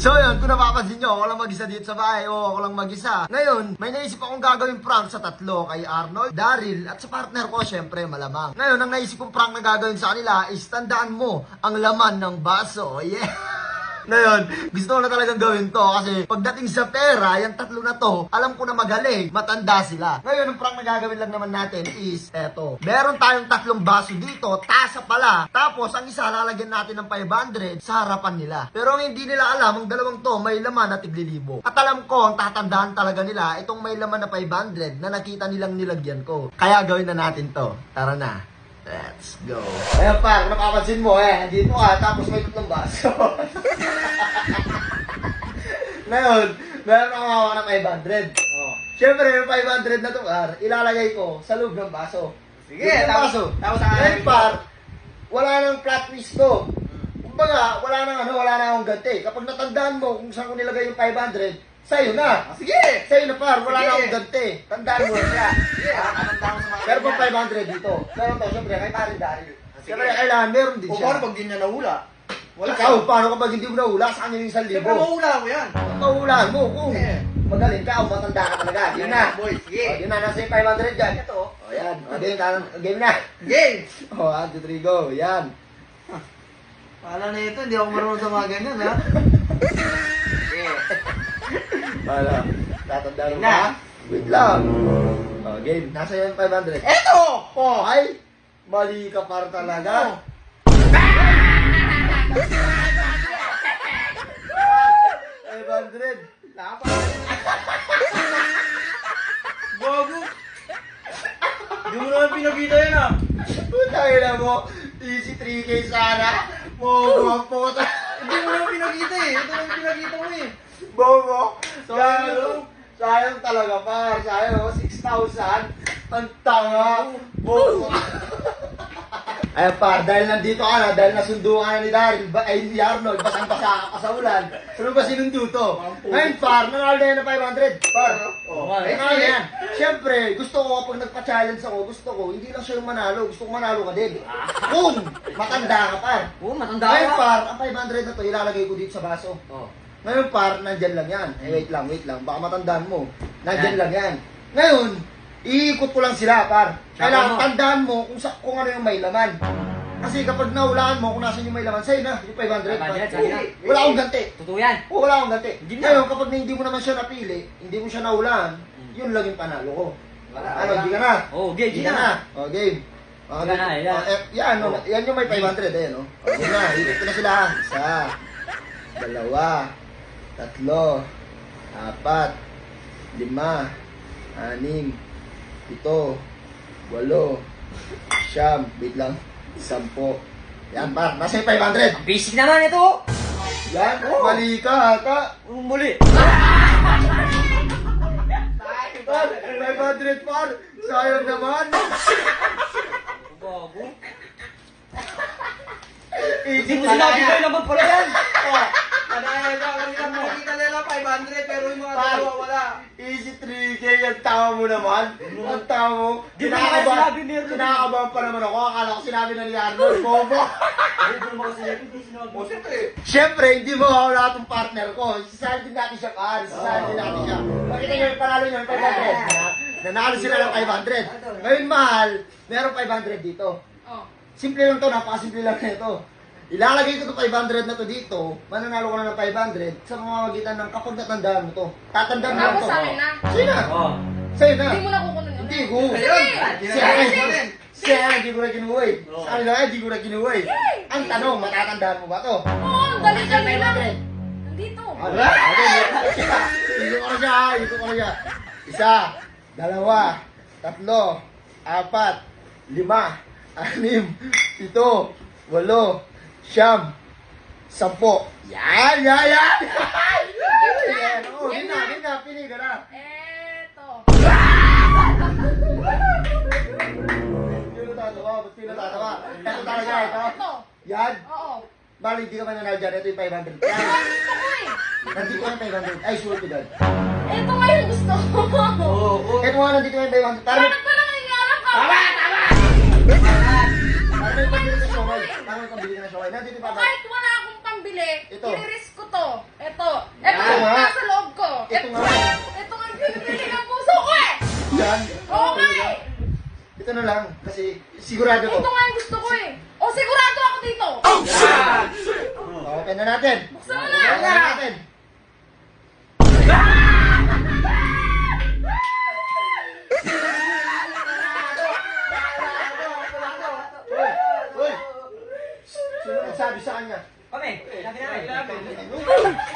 So yun, kung napapansin nyo, ako lang mag-isa dito sa bahay o ako lang mag-isa. Ngayon, may naisip akong gagawin prank sa tatlo, kay Arnold, Daryl, at sa partner ko, syempre, malamang. Ngayon, ang naisip kong prank na gagawin sa kanila is tandaan mo ang laman ng baso. Yeah! Ngayon, gusto ko na talagang gawin to kasi pagdating sa pera, yung tatlo na to, alam ko na magaling, matanda sila. Ngayon, ang prank na gagawin lang naman natin is eto. Meron tayong tatlong baso dito, tasa pala. Tapos, ang isa lalagyan natin ng 500 sa harapan nila. Pero ang hindi nila alam, ang dalawang to may laman na tiglilibo. At alam ko, ang tatandaan talaga nila, itong may laman na 500 na nakita nilang nilagyan ko. Kaya gawin na natin to. Tara na. Let's go. Ayan pa, kung napapansin mo eh, dito ka, tapos may tatlong baso. Ngayon, meron akong hawak ng 500. Oh. Siyempre, yung 500 na to, par, ilalagay ko sa loob ng baso. Sige, Loob ng baso. tapos ang Ngayon, par, wala nang plot twist to. Kumbaga, wala nang ano, wala nang akong ganti. Kapag natandaan mo kung saan ko nilagay yung 500, sa'yo na. Ah, Sige! Sa'yo na par, wala Sige. na akong ganti. Tandaan mo na siya. Sige, kakatanda ko sa mga pang ganyan. 500 dito. Meron to, siyempre, kay Parin Dario. Sige. Siyempre, kailangan meron din O siya. paano pag di niya nahula? Wala Ikaw, paano kapag hindi mo nahula, sa kanya yung 1,000? Siyempre mahula ko yan. Mahulaan mo kung Eh. magaling ka o matanda ka talaga. Di na. boy. Sige. O, di na. Nasa yung 500 dyan. Ito. O, yan. O, game, na- game na. Game! O, 1, 2, 3, go. Yan. Pala na ito, hindi ako marunong sa mga ganyan, ha? Wala. Tatandaan mo ba? Wait lang. O, game. Nasa yung 500. Eto! Oh, ay! Mali ka para talaga. 500. Napa. Bago. Hindi mo naman pinakita yan, ah. Putay na mo. Easy 3K sana. Bobo ang puta. Hindi mo naman pinakita, eh. Ito lang pinakita mo, eh. Bobo. Sayang. Sayang. Sayang talaga par. Sayang oh, 6,000. Ang tanga. Bobo. Ayan par, dahil nandito ka na, dahil nasundo ka na ni Daryl, ba, ay ni Arnold, basang-basa ka sa ulan. Ano ba sinundo to? Ngayon par, nanalo na yan ng 500. Par, oh, eh. na yan. Siyempre, gusto ko kapag nagpa-challenge ako, gusto ko, hindi lang siya yung manalo, gusto ko manalo ka din. Kung matanda ka par. Oo, matanda Ngayon ka. par, ang 500 na to, ilalagay ko dito sa baso. Oh. Ngayon par, nandyan lang yan. Eh, wait lang, wait lang. Baka matandaan mo. Nandyan Yan. lang yan. Ngayon, iikot ko lang sila, par. Kailangan mo. tandaan mo kung, sa, kung ano yung may laman. Kasi kapag nahulaan mo kung nasan yung may laman, sa'yo na, yung 500. par. 500, sa'yo na. Wala akong ganti. Totoo yan. Oo, wala akong ganti. Hindi na. Ngayon, kapag hindi mo naman siya napili, hindi mo siya nahulaan, yun lang yung panalo ko. Wala, ano, wala. hindi ka na. Hindi game ka na. na. O, game. O, Hindi ka na, yan. o, eh, yan, Oh. yan yung may 500, ayan, no. O, yun na, ikot ko na sila. Isa, dalawa, tatlo, apat, lima, anim, pito, walo, siyam, wait lang, sampo. Yan, par, nasa yung 500. Ang basic naman ito. Yan, Oh. mali ka, ata. Muli. Par, 500 par, sayang naman. Bago. Hindi mo sinabi kayo naman pala yan. Oh, Kanaya ka, kanina mo. Nakita nila 500 pero yung mga Par. dalawa wala. Easy 3K, ang tama mo naman. Ang tama mo. Di ba kaya sinabi ni Arnold? Kinakabahan pa naman ako. Akala ko sinabi na ni Arnold. Bobo. Hindi mo naman kasi hindi sinabi. O, siyempre. Siyempre, hindi mo ako lahat ng partner ko. Sasali din natin siya, par. Sasali din natin siya. Makita niyo yung panalo niyo, yung 500. Na- Nanalo sila ng 500. Ngayon, mahal, meron 500 dito. Oh. Simple lang to, napakasimple lang na ito. Ilalagay ko to 500 na to dito, mananalo ko na ng 500 sa mamamagitan ng kapag natandaan mo to. Tatandaan mo lang Tapos to. sa akin na. Sa'yo na. Oh. Sa'yo na. Hindi mo na kukunin yun. Hindi ko. Ayun. Na, siya na, hindi ko na kinuha eh. Oo. Sa kanila, hindi ko na kinuha eh. Ang tanong, matatandaan mo ba to? Oo, ang dali-dali lang. 500. Nandito. Okay, siya. Ito ko na siya, ito ko na siya. Isa, dalawa, tatlo, apat, lima, anim, pito, walo, siyam, sampo. Yan, yan, yan! Yan, oh, Yan gina, na. gina, pili ka na. Eto. Hindi natatawa, ba't hindi natatawa? Ito talaga, ito. Ito. Yan. Oo. Bali, hindi ka man nanalo dyan. Ito yung 500. Ito Yan. gusto ko eh. Nandito yung 500. Ay, sure to God. Ito nga yung gusto ko. Oo. Ito nga, nandito yung 500. Tara, yung pambili bili ka ng siomay. Nandito pa ba? kahit wala akong pambili, Ito. i-risk ko to. Ito. Ito yung nga. nasa loob ko. Ito nga. Ito nga yung pinipili ng puso ko eh. Yan. Oo nga eh. Ito na lang. Kasi sigurado to. Ito nga yung gusto ko eh. O sigurado ako dito. Okay na natin. Buksan mo na. Okay na natin. caña. Come, la final.